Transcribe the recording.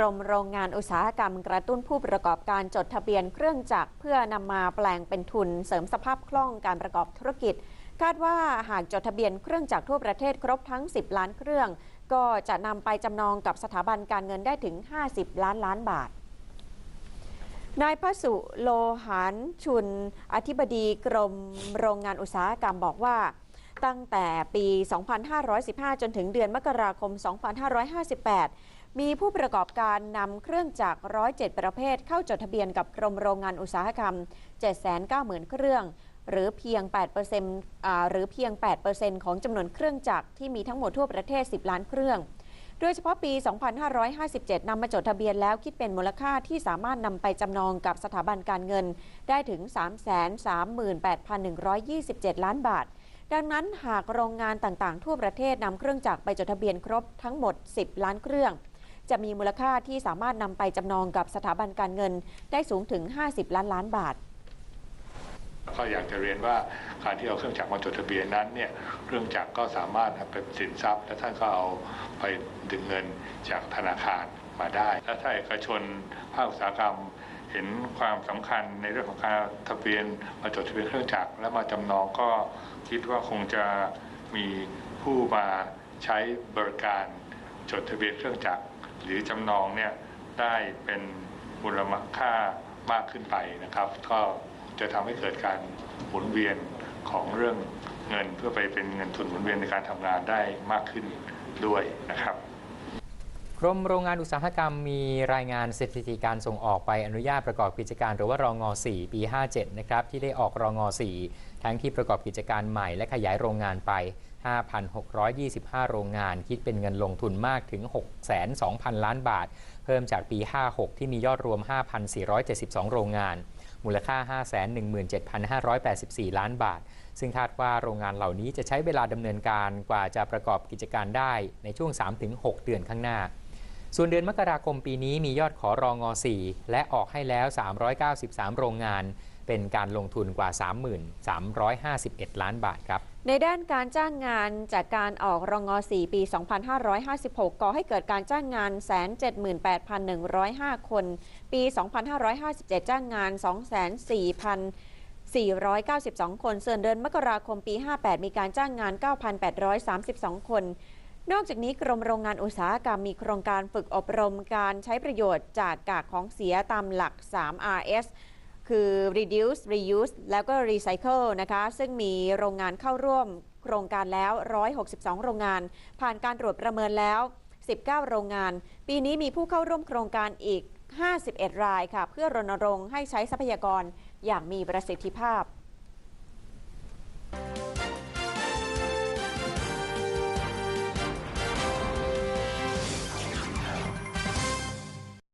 รมโรงงานอุตสาหกรรมกระตุ้นผู้ประกอบการจดทะเบียนเครื่องจักรเพื่อนำมาแปลงเป็นทุนเสริมสภาพคล่องการประกอบธุรกิจ คาดว่าหากจดทะเบียนเครื่องจักรทั่วประเทศครบทั้ง 10 ล้านเครื่อง ก็จะนำไปจำนองกับสถาบันการเงินได้ถึง 50 ล้านล้านบาทนายพระสุโลหานชุน อธิบดีกรมโรงงานอุตสาหกรรมบอกว่า ตั้งแต่ปี 2515 จนถึงเดือนมกราคม 2558 มีผู้ประกอบการนำเครื่องจักร107 ประเภทเข้าจดทะเบียนกับกรมโรงงานอุตสาหกรรม 790,000 เครื่อง หรือเพียง8%อหรือเพียง 8%ของจำนวนเครื่องจักรที่มีทั้งหมดทั่วประเทศ 10 ล้านเครื่องโดยเฉพาะปี 2557 นำมาจดทะเบียนแล้วคิดเป็นมูลค่าที่สามารถนำไปจำนองกับสถาบันการเงิน ได้ถึง 338,127 ล้านบาท ดังนั้นหากโรงงานต่างๆ ทั่วประเทศนำเครื่องจักรไปจดทะเบียนครบทั้งหมด 10 ล้านเครื่อง จะมีมูลค่าที่สามารถนำไปจำนองกับสถาบันการเงิน ได้สูงถึง 50 ล้านล้านบาทก็อยากจะเรียนว่าการที่เอาเครื่องจักรมาจดทะเบียนนั้นเนี่ยเครื่องจักรก็สามารถเป็นสินทรัพย์ และท่านก็เอาไปดึงเงินจากธนาคารมาได้และถ้าเอกชนภาคอุตสาหกรรมเห็นความสำคัญในเรื่องของการทะเบียนมาจดทะเบียนเครื่องจักรและมาจำนองก็คิดว่าคงจะมีผู้มาใช้บริการจดทะเบียนเครื่องจักร หรือจำนองเนี่ยได้เป็นมูลค่ามากขึ้นไปนะครับ ก็จะทำให้เกิดการหมุนเวียนของเรื่องเงินเพื่อไปเป็นเงินทุนหมุนเวียนในการทำงานได้มากขึ้นด้วยนะครับกรมโรงงานอุตสาหกรรมมีรายงานสถิติการส่งออกไปอนุญาตประกอบกิจการ หรือว่ารองอ4 ปี 57 นะครับ ที่ได้ออกรองอ4ทั้งที่ประกอบกิจการใหม่และขยายโรงงานไป5,625 โรงงาน คิดเป็นเงินลงทุนมากถึง6,200,000 ล้านบาท เพิ่มจากปี 56 ที่มียอดรวม 5,472 โรงงาน มูลค่า 517,584 ล้านบาท ซึ่งคาดว่าโรงงานเหล่านี้จะใช้เวลาดำเนินการกว่าจะประกอบกิจการได้ในช่วง 3-6 เดือนข้างหน้า ส่วนเดือนมกราคมปีนี้มียอดขอรองอ4และออกให้แล้ว 393 โรงงาน เป็นการลงทุนกว่า 3,351 ล้านบาทครับ ในด้านการจ้างงานจากการออกรองอ4ปี 2556 ก่อให้เกิดการจ้างงาน 178,105 คน ปี 2557 จ้างงาน 204,492 คนส่วนเดือนมกราคมปี 58 มีการจ้างงาน 9,832 คน นอกจากนี้กรมโรงงานอุตสาหกรรมมีโครงการฝึกอบรมการใช้ประโยชน์จากกากของเสียตามหลัก 3RS คือ reduce reuse แล้วก็ recycle นะคะ ซึ่งมีโรงงานเข้าร่วมโครงการแล้ว 162 โรงงาน ผ่านการตรวจประเมินแล้ว 19 โรงงาน ปีนี้มีผู้เข้าร่วมโครงการอีก 51 รายค่ะ เพื่อรณรงค์ให้ใช้ทรัพยากรอย่างมีประสิทธิภาพ